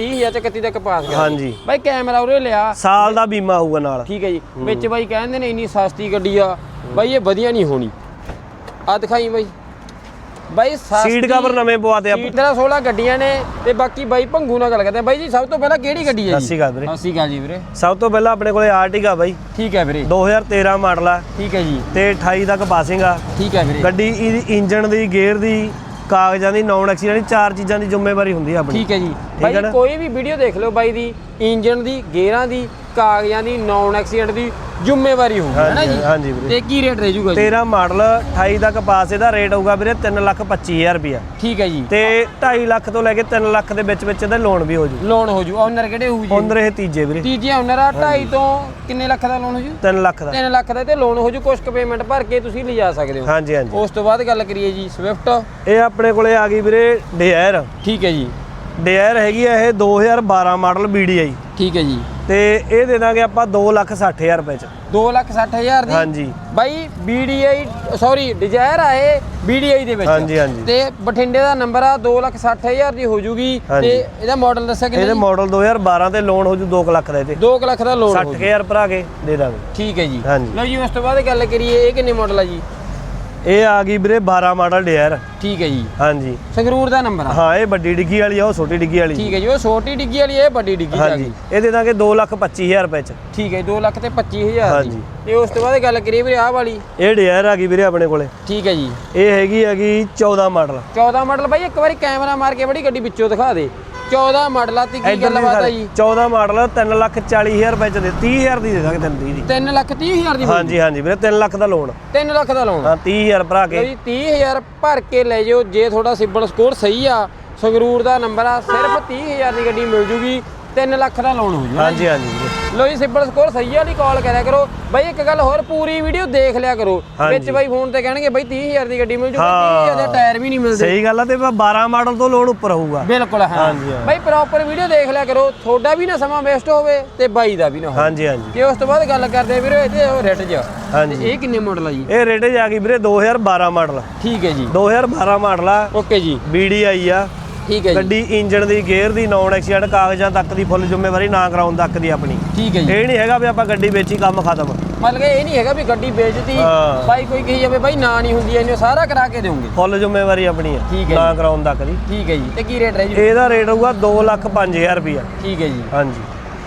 30000 ਚ 31 ਤੱਕ ਪਾਸ ਗਿਆ ਹਾਂਜੀ। ਬਾਈ ਕੈਮਰਾ ਉਰੇ ਲਿਆ। ਸਾਲ ਦਾ ਬੀਮਾ ਹੋਊਗਾ ਨਾਲ। ਠੀਕ ਹੈ ਜੀ। ਵਿੱਚ ਬਾਈ ਕਹਿੰਦੇ ਨੇ ਇੰਨੀ ਸਸਤੀ ਗੱਡੀ ਆ। ਬਾਈ ਇਹ ਵਧੀਆ ਨਹੀਂ ਹੋਣੀ। ਆ ਦਿਖਾਈ ਬਾਈ। ਬਾਈ ਸੀਟ ਕਵਰ ਨਵੇਂ ਪਵਾਤੇ ਆਪਾਂ। ਸੀਟ ਦਾ 16 ਗੱਡੀਆਂ ਨੇ ਤੇ ਬਾਕੀ ਬਾਈ ਭੰਗੂ ਨਾਲ ਗੱਲ ਕਰਦੇ ਆ। ਬਾਈ ਜੀ ਸਭ ਤੋਂ ਪਹਿਲਾਂ ਕਿਹੜੀ ਗੱਡੀ ਹੈ ਜੀ? ਸ਼੍ਰੀ ਅਕਾਲ ਵੀਰੇ। ਸ਼੍ਰੀ ਅਕਾਲ ਜੀ ਵੀਰੇ। ਸਭ ਤੋਂ ਪਹਿਲਾਂ ਆਪਣੇ ਕੋਲੇ ਆਰਟਿਗਾ ਬਾਈ। ਠੀਕ ਹੈ ਵੀਰੇ। 2013 ਮਾਡਲ ਆ। ਠੀਕ ਹੈ ਜੀ। ਤੇ 28 ਤੱਕ ਪਾਸਿੰਗ ਆ। ਠੀਕ ਹੈ ਵੀਰੇ। ਗੱਡੀ ਇੰਜਨ ਦੀ ਗੇਅਰ ਦੀ ਕਾਗਜ਼ਾਂ ਦੀ ਨੌਨ ਐਕਸੀਡੈਂਟ ਚਾਰ ਚੀਜ਼ਾਂ ਦੀ ਜ਼ਿੰਮੇਵਾਰੀ ਹੁੰਦੀ ਆ ਆਪਣੀ ਠੀਕ ਹੈ ਜੀ ਨਾ? ਕੋਈ ਵੀ ਵੀਡੀਓ ਦੇਖ ਲਓ ਬਾਈ ਦੀ ਇੰਜਨ ਦੀ ਗੇਅਰਾਂ ਦੀ ਕਾਗਜ਼ਾਂ ਦੀ ਨੌਨ ਐਕਸੀਡੈਂਟ ਦੀ ਜ਼ਿੰਮੇਵਾਰੀ ਹੋਊਗੀ ਹੈ ਨਾ ਜੀ? ਹਾਂਜੀ ਵੀਰੇ। ਤੇ ਕੀ ਰੇਟ ਰਹਿ ਜੂਗਾ ਜੀ? 13 ਮਾਡਲ 28 ਤੱਕ ਪਾਸ ਇਹਦਾ ਰੇਟ ਹੋਊਗਾ ਵੀਰੇ 325000 ਰੁਪਿਆ ਠੀਕ ਹੈ ਜੀ। ਤੇ 2.5 ਲੱਖ ਤੋਂ ਲੈ ਕੇ 3 ਲੱਖ ਦੇ ਵਿੱਚ ਵਿੱਚ ਇਹਦਾ ਲੋਨ ਵੀ ਹੋ ਜੂ। ਲੋਨ ਹੋ ਜੂ। ਓਨਰ ਕਿਹੜੇ ਹੋਊ ਜੀ? ਹੁੰਦਰ ਇਹ ਤੀਜੇ ਵੀਰੇ। ਤੀਜੇ ਓਨਰ ਆ 2.5 ਤੋਂ ਕਿੰਨੇ ਲੱਖ ਦਾ ਲੋਨ ਹੋ ਜੂ? 3 ਲੱਖ ਦਾ। 3 ਲੱਖ ਦਾ ਤੇ ਲੋਨ ਹੋ ਜੂ ਕੁਛ ਕੁ ਪੇਮੈਂਟ ਭਰ ਕੇ ਤੁਸੀਂ ਲਿਜਾ ਸਕਦੇ ਹੋ। ਹਾਂਜੀ ਹਾਂਜੀ। ਉਸ ਤੋਂ ਬਾਅਦ ਗੱਲ ਕਰੀਏ ਜੀ ਸਵਿਫਟ ਇਹ ਆਪਣੇ ਕੋਲੇ ਆ ਗਈ ਵੀਰੇ ਡਿਜ਼ਾਇਰ ਠੀਕ ਹੈ ਜੀ। ਡਿਜ਼ਾਇਰ ਹੈਗੀ ਆ ਇਹ 2012 ਮਾਡਲ BDI ਠੀਕ ਹੈ ਜੀ। ਤੇ ਇਹ ਦੇ ਦਾਂਗੇ ਆਪਾਂ 260000 ਰੁਪਏ ਚ। 2 ਲੱਖ 60 ਹਜ਼ਾਰ ਦੀ? ਹਾਂਜੀ। ਬਾਈ BDI ਸੌਰੀ ਡਿਜ਼ਾਇਰ ਆਏ BDI ਦੇ ਵਿੱਚ। ਹਾਂਜੀ, ਹਾਂਜੀ। ਤੇ ਬਠਿੰਡੇ ਦਾ ਨੰਬਰ ਆ 2 ਲੱਖ 60 ਹਜ਼ਾਰ ਦੀ ਹੋ ਜੂਗੀ। ਤੇ ਇਹਦਾ ਮਾਡਲ ਦੱਸਿਆ ਇਹਦੇ ਕਿੰਨਾ ਮਾਡਲ 2012 ਤੇ ਲੋਨ ਹੋ ਜੂ 2 ਲੱਖ ਦਾ ਇਹਦੇ 2 ਲੱਖ ਦਾ ਲੋਨ ਹੋ ਜੂ। 60000 ਭਰਾ ਕੇ ਦੇ ਦਾਂਗੇ। ਠੀਕ ਹੈ ਜੀ। ਲਓ ਜੀ ਉਸ ਤੋਂ ਬਾਅਦ ਗੱਲ ਕਰੀਏ ਇਹ ਕਿੰਨੇ ਮਾਡਲ ਆ ਜੀ? ਇਹ ਆ ਗਈ ਵੀਰੇ 12 ਮਾਡਲ ਡਿਜ਼ਾਇਰ ਠੀਕ ਹੈ ਜੀ। ਹਾਂਜੀ। ਸੰਗਰੂਰ ਦਾ ਨੰਬਰ ਆ। ਹਾਂ ਇਹ ਵੱਡੀ ਡਿੱਗੀ ਵਾਲੀ ਆ ਉਹ ਛੋਟੀ ਡਿੱਗੀ ਵਾਲੀ। ਠੀਕ ਹੈ ਜੀ ਉਹ ਛੋਟੀ ਡਿੱਗੀ ਵਾਲੀ ਇਹ ਵੱਡੀ ਡਿੱਗੀ ਹਾਂਜੀ। ਇਹ ਦੇ ਦਾਂਗੇ 225000 ਰੁਪਏ ਚ। ਠੀਕ ਹੈ 2 ਲੱਖ ਤੇ 25000 ਦੀ। ਹਾਂਜੀ। ਤੇ ਉਸ ਤੋਂ ਬਾਅਦ ਗੱਲ ਕਰੀਏ ਵੀਰੇ ਆਹ ਵਾਲੀ। ਇਹ ਡਿਜ਼ਾਇਰ ਆ ਗਈ ਵੀਰੇ ਆਪਣੇ ਕੋਲੇ। ਠੀਕ ਹੈ ਜੀ। ਇਹ ਹੈਗੀ ਹੈਗੀ 14 ਮਾਡਲ। 14 ਮਾਡਲ ਬਾਈ ਇੱਕ ਵਾਰੀ ਕੈਮਰਾ ਮਾਰ ਕੇ ਬੜੀ ਗੱਡੀ ਵਿੱਚੋਂ ਦਿਖਾ ਦੇ। 14 ਮਾਡਲਾਂ ਤੇ ਕੀ ਗੱਲਬਾਤ ਆ ਜੀ? 14 ਮਾਡਲ 340000 ਰੁਪਏ ਚ ਦੇ 30000 ਦੀ ਦੇ ਦਾਂਗੇ ਤੈਨੂੰ 30 ਦੀ। 3 ਲੱਖ 30 ਹਜ਼ਾਰ ਦੀ ਹਾਂਜੀ ਹਾਂਜੀ ਵੀਰੇ 3 ਲੱਖ ਦਾ ਲੋਨ 3 ਲੱਖ ਦਾ ਲੋਨ ਹਾਂ 30000 ਭਰਾ ਕੇ। ਜੀ 30000 ਭਰ ਕੇ ਲੈ ਜਾਓ ਜੇ ਤੁਹਾਡਾ ਸਿਬਲ ਸਕੋਰ ਸਹੀ ਆ ਸੰਗਰੂਰ ਦਾ ਨੰਬਰ ਆ ਸਿਰਫ 30000 ਦੀ ਗੱਡੀ ਮਿਲ ਜੂਗੀ 3 ਲੱਖ ਦਾ ਲੋਨ ਹੋ ਜੂਗਾ ਹਾਂਜੀ ਹਾਂਜੀ। ਲੋ ਜੀ ਸਿਬਲ ਸਕੋਰ ਸਹੀ ਵਾਲੀ ਕਾਲ ਕਰਿਆ ਕਰੋ। ਬਾਈ ਇੱਕ ਗੱਲ ਹੋਰ ਪੂਰੀ ਵੀਡੀਓ ਦੇਖ ਲਿਆ ਕਰੋ। ਵਿੱਚ ਬਾਈ ਫੋਨ ਤੇ ਕਹਿਣਗੇ ਬਾਈ 30000 ਦੀ ਗੱਡੀ ਮਿਲ ਜੂਗੀ ਹਾਂ। 30000 ਦੇ ਟਾਇਰ ਵੀ ਨਹੀਂ ਮਿਲਦੇ। ਸਹੀ ਗੱਲ ਆ ਤੇ 12 ਮਾਡਲ ਤੋਂ ਲੋਨ ਉੱਪਰ ਹੋਊਗਾ। ਬਿਲਕੁਲ ਹਾਂ। ਬਾਈ ਪ੍ਰੋਪਰ ਵੀਡੀਓ ਦੇਖ ਲਿਆ ਕਰੋ। ਤੁਹਾਡਾ ਵੀ ਨਾ ਸਮਾਂ ਵੇਸਟ ਹੋਵੇ ਤੇ ਬਾਈ ਦਾ ਵੀ ਨਾ ਹੋਵੇ। ਹਾਂਜੀ ਹਾਂਜੀ। ਤੇ ਉਸ ਤੋਂ ਬਾਅਦ ਗੱਲ ਕਰਦੇ ਆ ਵੀਰੇ ਇਹਦੇ ਰੇਟ 'ਚ ਹਾਂਜੀ। ਇਹ ਕਿੰਨੇ ਮਾਡਲ ਆ ਜੀ? ਇਹ ਰੇਟ ਆ ਗਈ ਵੀਰੇ 2012 ਮਾਡਲ ਠੀਕ ਹੈ ਜੀ। 2012 ਮਾਡਲ ਆ। ਓਕੇ ਜੀ। BDI ਆ। ਠੀਕ ਹੈ ਜੀ। ਗੱਡੀ ਇੰਜਨ ਦੀ ਗੇਅਰ ਦੀ ਨੌਨ ਐਕਸੀਡੈਂਟ ਕਾਗਜ਼ਾਂ ਤੱਕ ਦੀ ਫੁੱਲ ਜ਼ਿੰਮੇਵਾਰੀ ਨਾ ਕਰਾਉਣ ਤੱਕ ਦੀ ਆਪਣੀ। ਠੀਕ ਹੈ ਜੀ। ਇਹ ਨਹੀਂ ਹੈਗਾ ਵੀ ਆਪਾਂ ਗੱਡੀ ਵੇਚੀ ਕੰਮ ਖਤਮ। ਮਤਲਬ ਕਿ ਇਹ ਨਹੀਂ ਹੈਗਾ ਵੀ ਗੱਡੀ ਵੇਚਤੀ ਹਾਂ। ਬਾਈ ਕੋਈ ਕਹੀ ਜਾਵੇ ਬਾਈ ਨਾ ਨਹੀਂ ਹੁੰਦੀ ਇਹਨੇ ਸਾਰਾ ਕਰਾ ਕੇ ਦੇਵਾਂਗੇ ਫੁੱਲ ਜ਼ਿੰਮੇਵਾਰੀ ਆਪਣੀ ਹੈ ਨਾ ਕਰਾਉਣ ਤੱਕ ਦੀ। ਠੀਕ ਹੈ ਜੀ। ਤੇ ਕੀ ਰੇਟ ਰਹਿ? ਜੀ ਇਹਦਾ ਰੇਟ ਹੋਊਗਾ 2 ਲੱਖ 5000 ਰੁਪਇਆ। ਠੀਕ ਹੈ ਜੀ। ਹਾਂਜੀ।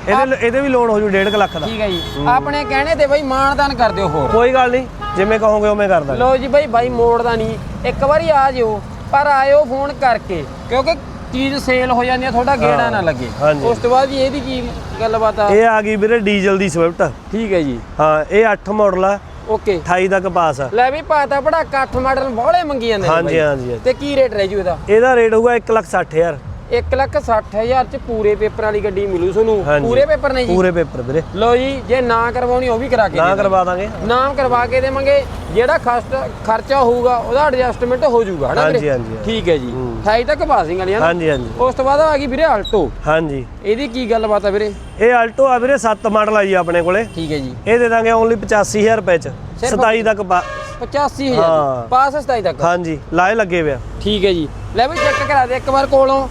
ਇਹਦੇ ਇਹਦੇ ਵੀ ਲੋਨ ਹੋ ਜੂ 1.5 ਲੱਖ ਦਾ। ਠੀਕ ਹੈ ਜੀ। ਆਪਣੇ ਕਹਿਣੇ ਤੇ ਬਾਈ ਮਾਨਦਾਨ ਕਰ ਦਿਓ ਹੋਰ। ਕੋਈ ਗੱਲ ਨਹੀਂ ਜਿਵੇਂ ਕਹੋਗੇ ਉਵੇਂ ਕਰ ਦਾਂਗੇ। ਲੋ ਜੀ ਬਾਈ ਬਾਈ ਮੋੜਦਾ ਨਹੀਂ। ਇੱਕ ਵਾਰੀ ਆ ਜਿਓ। ਪਰ ਆਇਓ ਫੋਨ ਕਰਕੇ ਕਿਉਂਕਿ ਚੀਜ਼ ਸੇਲ ਹੋ ਜਾਂਦੀ ਆ ਤੁਹਾਡਾ ਗੇੜਾ ਨਾ ਲੱਗੇ। ਹਾਂਜੀ। ਉਸ ਤੋਂ ਬਾਅਦ ਜੀ ਇਹਦੀ ਕੀ ਗੱਲਬਾਤ ਆ? ਇਹ ਆ ਗਈ ਵੀਰੇ ਡੀਜ਼ਲ ਦੀ ਸਵਿਫਟ। ਠੀਕ ਹੈ ਜੀ। ਹਾਂ ਇਹ 8 ਮਾਡਲ ਆ। ਓਕੇ। 28 ਤੱਕ ਪਾਸ ਆ। ਲੈ ਵੀ ਪਾਤਾ ਬੜਾ 8 ਮਾਡਲ ਬੋਲੇ ਮੰਗੀ ਜਾਂਦੇ ਨੇ ਹਾਂਜੀ ਬਾਈ। ਹਾਂਜੀ ਹਾਂਜੀ। ਤੇ ਕੀ ਰੇਟ ਰਹਿ ਜੂ ਇਹਦਾ? ਇਹਦਾ ਰੇਟ ਹੋਊਗਾ 1 ਲੱਖ 60000 1 ਲੱਖ 60000 ਚ ਪੂਰੇ ਪੇਪਰ ਵਾਲੀ ਗੱਡੀ ਮਿਲੂ ਤੁਹਾਨੂੰ। ਹਾਂਜੀ। ਪੂਰੇ ਪੇਪਰ ਨੇ ਜੀ? ਪੂਰੇ ਪੇਪਰ ਵੀਰੇ। ਲੋ ਜੀ ਜੇ ਨਾ ਕਰਵਾਉਣੀ ਉਹ ਵੀ ਕਰਾ ਕੇ ਨਾ ਕਰਵਾ ਦਾਂਗੇ। ਨਾਮ ਕਰਵਾ ਕੇ ਦੇਵਾਂਗੇ ਜਿਹੜਾ ਖਰਚ ਖਰਚਾ ਹੋਊਗਾ ਉਹਦਾ ਐਡਜਸਟਮੈਂਟ ਹੋ ਜਾਊਗਾ ਹਨਾ ਹਾਂਜੀ, ਵੀਰੇ? ਹਾਂਜੀ, ਹਾਂਜੀ। ਠੀਕ ਹੈ ਜੀ। ਹੂੰ। 28 ਤੱਕ ਪਾਸਿੰਗ ਵਾਲੀ ਹੈ ਨਾ। ਹਾਂਜੀ ਹਾਂਜੀ। ਉਸ ਤੋਂ ਬਾਅਦ ਆ ਗਈ ਵੀਰੇ ਆਲਟੋ ਹਾਂਜੀ। ਇਹਦੀ ਕੀ ਗੱਲਬਾਤ ਆ ਵੀਰੇ? ਇਹ ਆਲਟੋ ਆ ਵੀਰੇ 7 ਮਾਡਲ ਆ ਜੀ ਆਪਣੇ ਕੋਲੇ। ਠੀਕ ਹੈ ਜੀ। ਇਹ ਦੇ ਦਾਂਗੇ ਓਨਲੀ 85000 ਰੁਪਏ ਚ। ਸਿਰਫ- 27 ਤੱਕ ਪਾ- 85000 ਹਾਂ। ਪਾਸ 27 ਤੱਕ? ਹਾਂਜੀ ਲਾਏ ਲੱਗੇ ਪਿਆ ਠੀਕ ਹੈ ਜੀ। ਲੈ ਵੀ ਚੈੱਕ ਕਰਾ ਦੇ ਇੱਕ ਵਾਰ ਕੋਲੋਂ।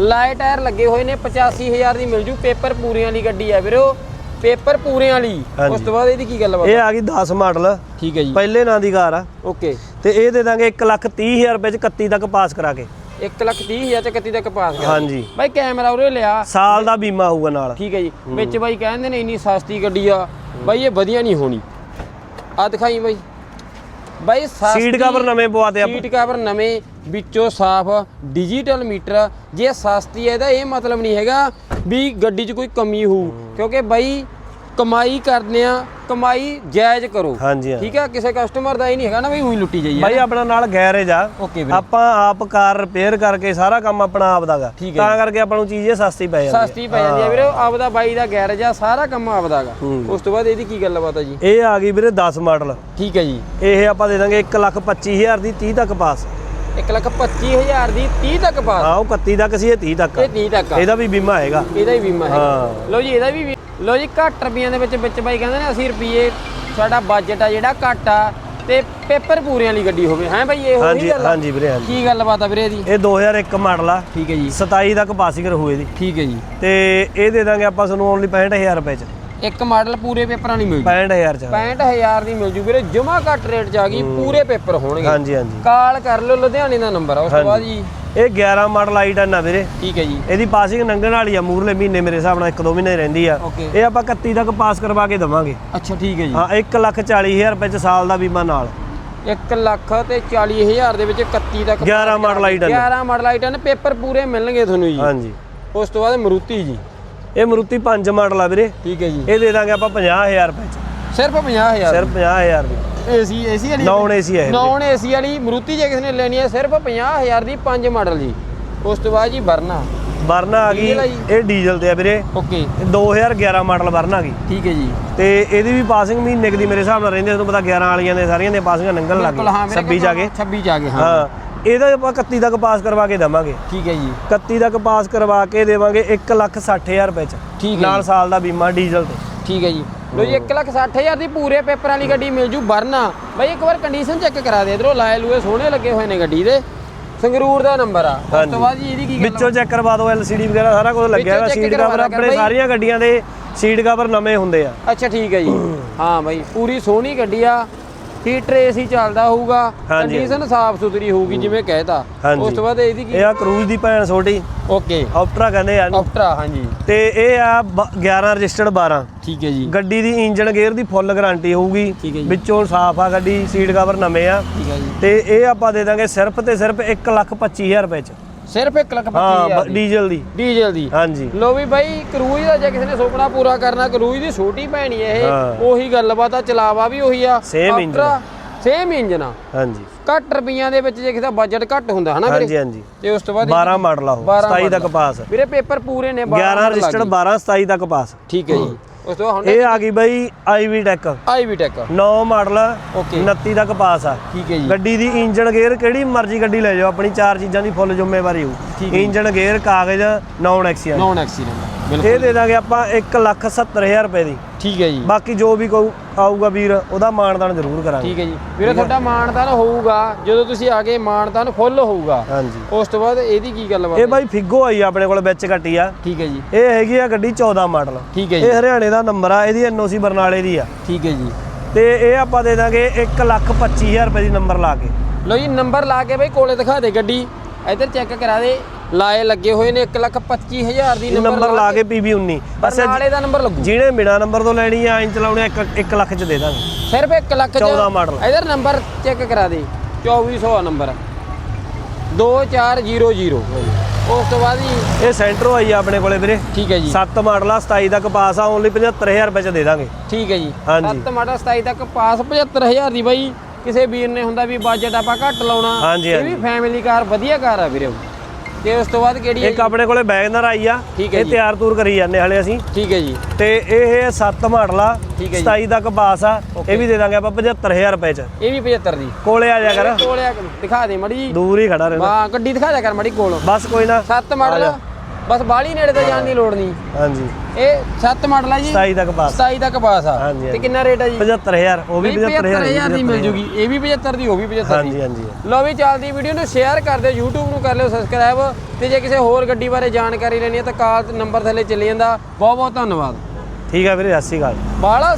ਲਾਈਟ ਟਾਇਰ ਲੱਗੇ ਹੋਏ ਨੇ 85000 ਦੀ ਮਿਲ ਜੂ ਪੇਪਰ ਪੂਰਿਆਂ ਵਾਲੀ ਗੱਡੀ ਆ ਵੀਰੇ ਪੇਪਰ ਪੂਰਿਆਂ ਵਾਲੀ। ਉਸ ਤੋਂ ਬਾਅਦ ਇਹਦੀ ਕੀ ਗੱਲਬਾਤ ਇਹ ਆ ਗਈ 10 ਮਾਡਲ। ਠੀਕ ਹੈ ਜੀ। ਪਹਿਲੇ ਨਾਂ ਦੀ ਕਾਰ ਆ। ਓਕੇ। ਤੇ ਇਹ ਦੇ ਦਾਂਗੇ 1 ਲੱਖ 30000 ਰੁਪਏ ਚ 31 ਤੱਕ ਪਾਸ ਕਰਾ ਕੇ। 1 ਲੱਖ 30000 ਚ 31 ਤੱਕ ਪਾਸ ਗਿਆ ਹਾਂਜੀ। ਬਾਈ ਕੈਮਰਾ ਉਰੇ ਲਿਆ। ਸਾਲ ਦਾ ਬੀਮਾ ਹੋਊਗਾ ਨਾਲ। ਠੀਕ ਹੈ ਜੀ। ਵਿੱਚ ਬਾਈ ਕਹਿੰਦੇ ਨੇ ਇੰਨੀ ਸਸਤੀ ਗੱਡੀ ਆ। ਬਾਈ ਇਹ ਵਧੀਆ ਨਹੀਂ ਹੋਣੀ। ਆ ਦਿਖਾਈ ਬਾਈ। ਬਾਈ ਸੀਟ ਕਵਰ ਨਵੇਂ ਪਵਾਤੇ ਆਪਾਂ। ਸੀਟ ਕਵਰ ਨਵੇਂ ਵਿੱਚੋਂ ਸਾਫ਼ ਡਿਜੀਟਲ ਮੀਟਰ ਜੇ ਸਸਤੀ ਹੈ ਇਹਦਾ ਇਹ ਮਤਲਬ ਨਹੀਂ ਹੈਗਾ ਵੀ ਗੱਡੀ 'ਚ ਕੋਈ ਕਮੀ ਹੋਊ। ਕਿਉਂਕਿ ਬਾਈ ਕਮਾਈ ਕਰਦੇ ਆ ਕਮਾਈ ਜਾਇਜ਼ ਕਰੋ। ਹਾਂਜੀ ਹਾਂ। ਠੀਕ ਹੈ ਕਿਸੇ ਕਸਟਮਰ ਦਾ ਇਹ ਨਹੀਂ ਹੈਗਾ ਨਾ ਵੀ ਉਹੀ ਲੁੱਟੀ ਜਾਈਏ ਬਾਈ ਆਪਣਾ ਨਾਲ ਗੈਰੇਜ ਆ। ਓਕੇ ਵੀਰੇ। ਆਪਾਂ ਆਪ ਕਾਰ ਰਿਪੇਅਰ ਕਰਕੇ ਸਾਰਾ ਕੰਮ ਆਪਣਾ ਆਪ ਦਾਗਾ ਠੀਕ ਹੈ ਤਾਂ ਕਰਕੇ ਆਪਾਂ ਨੂੰ ਚੀਜ਼ ਇਹ ਸਸਤੀ ਪੈ ਜਾਂਦੀ ਸਸਤੀ ਪੈ ਜਾਂਦੀ ਹੈ ਵੀਰੇ ਆਪਦਾ ਬਾਈ ਦਾ ਗੈਰੇਜ ਆ ਸਾਰਾ ਕੰਮ ਆਪਦਾ ਗਾ। ਉਸ ਤੋਂ ਬਾਅਦ ਇਹਦੀ ਕੀ ਗੱਲਬਾਤ ਆ ਜੀ? ਇਹ ਆ ਗਈ ਵੀਰੇ 10 ਮਾਡਲ। ਠੀਕ ਹੈ ਜੀ। ਇਹ ਆਪਾਂ ਦੇ ਦਾਂਗੇ 1 ਲੱਖ 25000 ਦੀ 30 ਤੱਕ ਪਾਸ। 1 ਲੱਖ 25000 ਦੀ 30 ਤੱਕ ਪਾਸ। ਹਾਂ ਉਹ 31 ਤੱਕ ਸੀ ਇਹ 30 ਤੱਕ ਆ। ਇਹ 30 ਤੱਕ ਆ। ਇਹਦਾ ਵੀ ਬੀਮਾ ਹੈਗਾ। ਇਹਦਾ ਹੀ ਬੀਮਾ ਹੈ ਹਾਂ। ਲਓ ਜੀ ਇਹਦਾ ਵੀ ਲਓ ਜੀ ਘੱਟ ਰੁਪਈਆਂ ਦੇ ਵਿੱਚ ਵਿੱਚ ਬਾਈ ਕਹਿੰਦੇ ਨੇ 80 ਰੁਪਏ ਸਾਡਾ ਬਜਟ ਆ ਜਿਹੜਾ ਘੱਟ ਆ ਤੇ ਪੇਪਰ ਪੂਰੇ ਵਾਲੀ ਗੱਡੀ ਹੋਵੇ ਹੈ ਬਾਈ ਇਹ ਹਾਂਜੀ ਗੱਲ? ਆ? ਹਾਂਜੀ ਵੀਰੇ ਹਾਂਜੀ। ਕੀ ਗੱਲਬਾਤ ਆ ਵੀਰੇ ਇਹਦੀ? ਇਹ 2001 ਮਾਡਲ ਆ। ਠੀਕ ਹੈ ਜੀ। 27 ਤੱਕ ਪਾਸਿੰਗ ਰਹੂ ਇਹਦੀ। ਠੀਕ ਹੈ ਜੀ। ਤੇ ਇਹ ਦੇ ਦਾਂਗੇ ਆਪਾਂ ਤੁਹਾਨੂੰ ਓਨਲੀ 65000 ਰੁਪਏ ਚ। ਇੱਕ ਮਾਡਲ ਪੂਰੇ ਪੇਪਰਾਂ ਨਹੀਂ ਮਿਲ ਜੂ 65000 ਚ। 65000 ਦੀ ਮਿਲ ਜੂ ਵੀਰੇ ਜਮਾ ਘੱਟ ਰੇਟ ਚ ਆ ਗਈ ਪੂਰੇ ਪੇਪਰ ਹੋਣਗੇ। ਹਾਂਜੀ ਹਾਂਜੀ। ਕਾਲ ਕਰ ਲਓ ਲੁਧਿਆਣੇ ਦਾ ਨੰਬਰ ਆ ਉਸ ਤੋਂ ਬਾਅਦ ਜੀ। ਇਹ 11 ਮਾਡਲ ਆਈ ਟਨ ਆ ਵੀਰੇ। ਠੀਕ ਹੈ ਜੀ। ਇਹਦੀ ਪਾਸਿੰਗ ਨੰਗਣ ਵਾਲੀ ਆ ਮੂਰਲੇ ਮਹੀਨੇ ਮੇਰੇ ਹਿਸਾਬ ਨਾਲ 1-2 ਮਹੀਨੇ ਰਹਿੰਦੀ ਆ। ਇਹ ਆਪਾਂ 31 ਤੱਕ ਪਾਸ ਕਰਵਾ ਕੇ ਦਵਾਂਗੇ। ਅੱਛਾ ਠੀਕ ਹੈ ਜੀ। ਹਾਂ 140000 ਰੁਪਏ ਚ ਸਾਲ ਦਾ ਬੀਮਾ ਨਾਲ। 1 ਲੱਖ ਤੇ 40000 ਦੇ ਵਿੱਚ 31 ਤੱਕ 11 model i ten 11 model i ten paper ਪੂਰੇ ਮਿਲਣਗੇ ਤੁਹਾਨੂੰ ਜੀ। ਹਾਂਜੀ। ਉਸ ਤੋਂ ਬਾਅਦ ਮਰੂਤੀ ਜੀ। ਇਹ ਮਰੂਤੀ 5 ਮਾਡਲ ਆ ਵੀਰੇ। ਠੀਕ ਹੈ ਜੀ। ਇਹ ਦੇ ਦਾਂਗੇ ਆਪਾਂ 50000 ਰੁਪਏ ਚ। ਸਿਰਫ 50000 ਸਿਰਫ 50000 ਦੀ। ਏਸੀ ਏਸੀ ਵਾਲੀ ਨੌਨ ਏਸੀ ਹੈ। ਨੌਨ ਏਸੀ ਵਾਲੀ ਮਰੂਤੀ ਜੇ ਕਿਸੇ ਨੇ ਲੈਣੀ ਹੈ ਸਿਰਫ 50000 ਦੀ 5 ਮਾਡਲ ਜੀ। ਉਸ ਤੋਂ ਬਾਅਦ ਜੀ ਵਰਨਾ। ਵਰਨਾ ਆ ਗਈ? ਇਹ ਡੀਜ਼ਲ ਤੇ ਆ ਵੀਰੇ। ਓਕੇ। ਇਹ 2011 ਮਾਡਲ ਵਰਨਾ ਆ ਗਈ। ਠੀਕ ਹੈ ਜੀ। ਤੇ ਇਹਦੀ ਵੀ ਪਾਸਿੰਗ ਮਹੀਨੇ ਦੀ ਮੇਰੇ ਹਿਸਾਬ ਨਾਲ ਰਹਿੰਦੀ ਤੁਹਾਨੂੰ ਪਤਾ 11 ਵਾਲੀਆਂ ਦੇ ਸਾਰੀਆਂ ਦੇ ਪਾਸਿੰਗਾਂ ਲੰਘਣ ਲੱਗ ਗਈਆਂ। 26 ਜਾ ਕੇ 26 ਜਾ ਕੇ ਹਾਂ। ਇਹਦਾ ਆਪਾਂ 31 ਤੱਕ ਪਾਸ ਕਰਵਾ ਕੇ ਦੇਵਾਂਗੇ। ਠੀਕ ਹੈ ਜੀ। 31 ਤੱਕ ਪਾਸ ਕਰਵਾ ਕੇ ਦੇਵਾਂਗੇ 160000 ਰੁਪਏ ਚ। ਠੀਕ ਹੈ ਨਾਲ ਸਾਲ ਦਾ ਬੀਮਾ ਡੀਜ਼ਲ ਤੇ। ਠੀਕ ਹੈ ਜੀ। ਲੋ ਜੀ 160000 ਦੀ ਪੂਰੇ ਪੇਪਰ ਵਾਲੀ ਗੱਡੀ ਮਿਲ ਜੂ ਵਰਨਾ। ਬਾਈ ਇੱਕ ਵਾਰ ਕੰਡੀਸ਼ਨ ਚੈੱਕ ਕਰਾ ਦੇ ਇਧਰੋਂ ਲਾਏ ਲੂਏ ਸੋਹਣੇ ਲੱਗੇ ਹੋਏ ਨੇ ਗੱਡੀ ਦੇ। ਸੰਗਰੂਰ ਦਾ ਨੰਬਰ ਆ। ਉਸ। ਤੋਂ ਬਾਅਦ ਜੀ ਇਹਦੀ ਕੀ ਗੱਲ ਵਿੱਚੋਂ ਚੈੱਕ ਕਰਵਾ ਦਿਓ ਐਲਸੀਡੀ ਵਗੈਰਾ ਸਾਰਾ ਕੁਝ ਲੱਗਿਆ ਹੋਇਆ। ਸੀਟ ਕਵਰ ਆਪਣੇ। ਸਾਰੀਆਂ ਗੱਡੀਆਂ ਦੇ ਸੀਟ ਕਵਰ ਨਵੇਂ ਹੁੰਦੇ ਆ। ਅੱਛਾ ਠੀਕ ਹੈ ਜੀ। ਹਾਂ ਬਾਈ ਪੂਰੀ ਸੋਹਣੀ ਗੱਡੀ ਆ। ਹੀਟਰ ਏਸੀ ਚੱਲਦਾ ਹੋਊਗਾ ਹਾਂਜੀ। ਕੰਡੀਸ਼ਨ ਸਾਫ਼ ਸੁਥਰੀ ਹੋਊਗੀ ਜਿਵੇਂ ਕਹਿਤਾ। ਹਾਂਜੀ। ਉਸ ਤੋਂ ਬਾਅਦ ਇਹਦੀ ਕੀ ਇਹ ਆ ਕਰੂਜ਼ ਦੀ ਭੈਣ ਛੋਟੀ। ਓਕੇ। ਆਫਟਰਾ ਕਹਿੰਦੇ ਆ ਇਹਨੂੰ। ਆਫਟਰਾ ਹਾਂਜੀ। ਤੇ ਇਹ ਆ ਬ- 11 ਰਜਿਸਟਰਡ 12 ਠੀਕ ਹੈ ਜੀ। ਗੱਡੀ ਦੀ ਇੰਜਨ ਗੇਅਰ ਦੀ ਫੁੱਲ ਗਾਰੰਟੀ ਹੋਊਗੀ। ਠੀਕ ਹੈ ਜੀ। ਵਿੱਚੋਂ ਸਾਫ਼ ਆ ਗੱਡੀ ਸੀਟ ਕਵਰ ਨਵੇਂ ਆ। ਠੀਕ ਹੈ ਜੀ। ਤੇ ਇਹ ਆਪਾਂ ਦੇ ਦਾਂਗੇ ਸਿਰਫ ਤੇ ਸਿਰਫ 125000 ਰੁਪਏ ਚ। ਸਿਰਫ 1 ਲੱਖ ਹਾਂ 25000 ਬ- ਦੀ। ਡੀਜ਼ਲ ਦੀ। ਡੀਜ਼ਲ ਦੀ। ਹਾਂਜੀ। ਲੋ ਵੀ ਬਾਈ ਕਰੂਜ਼ ਦਾ ਜੇ ਕਿਸੇ ਨੇ ਸੁਪਨਾ ਪੂਰਾ ਕਰਨਾ ਕਰੂਜ਼ ਦੀ ਛੋਟੀ ਭੈਣੀ ਇਹ। ਹਾਂ। ਉਹੀ ਗੱਲਬਾਤ ਆ ਚਲਾਵਾ ਵੀ ਉਹੀ ਆ। Same engine। ਸੇਮ ਇੰਜਨ ਆ। ਹਾਂਜੀ। ਘੱਟ ਰੁਪਈਆਂ ਦੇ ਵਿੱਚ ਜੇ ਕਿਸੇ ਦਾ ਬਜਟ ਘੱਟ ਹੁੰਦਾ ਹਨਾ ਹਾਂਜੀ ਵੀਰੇ? ਹਾਂਜੀ ਤੇ ਉਸ ਤੋਂ ਬਾਅਦ 12 ਮਾਡਲ ਆ ਉਹ 12 27 ਤੱਕ। ਪਾਸ। ਵੀਰੇ ਪੇਪਰ ਪੂਰੇ ਨੇ 11 ਰਜਿਸਟਰਡ 12 27 ਤੱਕ ਪਾਸ। ਠੀਕ ਹੈ ਜੀ। ਉਸ ਤੋਂ ਬਾਅਦ ਇਹ ਆ ਗਈ ਬਈ i V tech i V tech 9 model okay. 29 ਤੱਕ ਪਾਸ ਆ। ਠੀਕ ਹੈ ਜੀ। ਗੱਡੀ ਦੀ ਇੰਜਨ ਗੇਅਰ ਕਿਹੜੀ ਮਰਜ਼ੀ ਗੱਡੀ ਲੈ ਜਾਓ ਆਪਣੀ ਚਾਰ ਚੀਜ਼ਾਂ ਦੀ ਫੁੱਲ ਜ਼ਿੰਮੇਵਾਰੀ ਹੋਊ। ਇੰਜਨ ਗੇਅਰ ਕਾਗਜ਼ ਨੌਨ ਐਕਸੀਡੈਂਟ ਨੌਨ ਐਕਸੀਡੈਂਟ ਇਹ ਦੇ ਦਾਂਗੇ ਆਪਾਂ 170000 ਰੁਪਏ ਦੀ। ਠੀਕ ਹੈ ਜੀ। ਬਾਕੀ ਜੋ ਵੀ ਕਹੂ ਆਊਗਾ ਵੀਰ ਉਹਦਾ ਮਾਨਦਾਨ ਜ਼ਰੂਰ ਕਰਾਂਗੇ। ਠੀਕ ਹੈ ਜੀ। ਵੀਰੇ ਤੁਹਾਡਾ ਮਾਨਤਾਨ ਹੋਊਗਾ ਜਦੋਂ ਤੁਸੀਂ ਆ ਗਏ ਮਾਨਤਾਨ ਫੁੱਲ ਹੋਊਗਾ। ਹਾਂਜੀ। ਉਸ ਤੋਂ ਬਾਅਦ ਇਹਦੀ ਕੀ ਗੱਲਬਾਤ ਇਹ? ਬਾਈ ਫਿੱਗੋ ਆਈ ਆਪਣੇ ਕੋਲ ਵਿੱਚ ਕੱਟੀ ਆ। ਠੀਕ ਹੈ ਜੀ। ਇਹ ਹੈਗੀ ਆ ਗੱਡੀ 14 ਮਾਡਲ। ਠੀਕ ਹੈ ਜੀ। ਇਹ ਹਰਿਆਣੇ ਦਾ ਨੰਬਰ ਆ ਇਹਦੀ ਐਨਓਸੀ ਬਰਨਾਲੇ ਦੀ ਆ। ਠੀਕ ਹੈ ਜੀ। ਤੇ ਇਹ ਆਪਾਂ ਦੇ ਦਾਂਗੇ 125000 ਰੁਪਏ ਦੀ ਨੰਬਰ ਲਾ ਕੇ। ਲੋ ਜੀ ਨੰਬਰ ਲਾ ਕੇ ਬਈ ਕੋਲੇ ਦਿਖਾ ਦੇ ਗੱਡੀ। ਇੱਧਰ ਚੈੱਕ ਕਰਾ ਦੇ। ਲਾਏ ਲੱਗੇ ਹੋਏ ਨੇ 125000 ਦੀ ਨੰਬਰ ਲਾ ਕੇ PB 19 ਬਸ ਨਾਲੇ ਦਾ ਨੰਬਰ ਲੱਗੂ। ਜਿਹਨੇ ਬਿਨਾ ਨੰਬਰ ਤੋਂ ਲੈਣੀ ਆ ਇੰਚ ਲਾਉਣੇ 1 ਲੱਖ ਚ ਦੇ ਦਾਂਗੇ। ਸਿਰਫ 1 ਲੱਖ ਚ। 14 ਮਾਡਲ। ਇੱਧਰ ਨੰਬਰ ਚੈੱਕ ਕਰਾ ਦੇ। 2400 ਆ ਨੰਬਰ 2400 ਉਸ ਤੋਂ ਬਾਅਦ ਜੀ ਇਹ ਸੈਂਟਰੋ ਆਈ ਆਪਣੇ ਕੋਲੇ ਵੀਰੇ। ਠੀਕ ਹੈ ਜੀ। 7 ਮਾਡਲ ਆ 27 ਤੱਕ ਪਾਸ ਆ ਓਨਲੀ 75000 ਰੁਪਏ ਚ ਦੇ ਦਾਂਗੇ। ਠੀਕ ਹੈ ਜੀ। ਹਾਂਜੀ। 7 ਮਾਡਲ 27 ਤੱਕ ਪਾਸ 75000 ਦੀ ਬਾਈ। ਕਿਸੇ ਵੀਰ ਨੇ ਹੁੰਦਾ ਵੀ ਬਜਟ ਆਪਾਂ ਘੱਟ ਲਾਉਣਾ। ਇਹ ਵੀ ਫੈਮਿਲੀ ਕਾਰ ਵਧੀਆ ਕਾਰ ਆ ਵੀਰੇ। ਤੇ ਉਸ ਤੋਂ ਬਾਅਦ ਕਿਹੜੀ ਇੱਕ ਆਪਣੇ ਕੋਲੇ ਵੈਗਨਰ ਆਈ ਆ ਠੀਕ ਹੈ ਇਹ ਜੀ। ਤਿਆਰ ਤੂਰ ਕਰੀ ਜਾਂਦੇ ਹਲੇ ਅਸੀਂ। ਠੀਕ ਹੈ ਜੀ। ਤੇ ਇਹ 7 ਮਾਡਲ ਆ ਠੀਕ ਹੈ ਜੀ। 27 ਤੱਕ ਪਾਸ ਆ ਇਹ ਵੀ ਦੇ ਦਾਂਗੇ ਆਪਾਂ 75000 ਰੁਪਏ ਚ। ਇਹ ਵੀ 75 ਦੀ। ਕੋਲੇ ਆ ਜਾ ਕਰ। ਕੋਲੇ ਆ ਦਿਖਾ ਦੇ ਮੜੀ ਦੂਰ ਹੀ ਖੜਾ ਰਹਿੰਦਾ। ਵਾਹ ਗੱਡੀ ਦਿਖਾ ਦਿਆ ਕਰ ਮੜੀ ਕੋਲੋਂ। ਬਸ ਕੋਈ ਨਾ। 7 ਮਾਡਲ। ਬਸ ਬਾਲੀ ਨੇੜੇ ਤੇ ਜਾਣ ਦੀ ਲੋੜ ਨਹੀਂ। ਹਾਂਜੀ। ਇਹ 7 ਮਾਡਲ ਆ ਜੀ। 27 ਤੱਕ ਪਾਸ 27 ਤੱਕ ਪਾਸ ਆ। ਤੇ। ਕਿੰਨਾ ਰੇਟ ਆ ਜੀ? 75000 ਉਹ ਵੀ 75000 75000 ਦੀ ਮਿਲ ਜੂਗੀ। ਇਹ ਵੀ 75 ਦੀ ਉਹ ਵੀ 75 ਦੀ। ਹਾਂਜੀ। ਹਾਂਜੀ ਲੋ ਵੀ ਚੱਲਦੀ ਵੀਡੀਓ ਨੂੰ ਸ਼ੇਅਰ ਕਰ ਦਿਓ YouTube ਨੂੰ ਕਰ ਲਿਓ ਸਬਸਕ੍ਰਾਈਬ ਤੇ ਜੇ ਕਿਸੇ ਹੋਰ ਗੱਡੀ ਬਾਰੇ ਜਾਣਕਾਰੀ ਲੈਣੀ ਹੈ ਤਾਂ ਕਾਲ ਨੰਬਰ ਥੱਲੇ ਚੱਲੀ ਜਾਂਦਾ। ਬਹੁਤ ਬਹੁਤ ਧੰਨਵਾਦ। ਠੀਕ ਆ ਵੀਰੇ ਸਤਿ ਸ਼੍ਰੀ ਅਕਾਲ। ਬਾਲਾ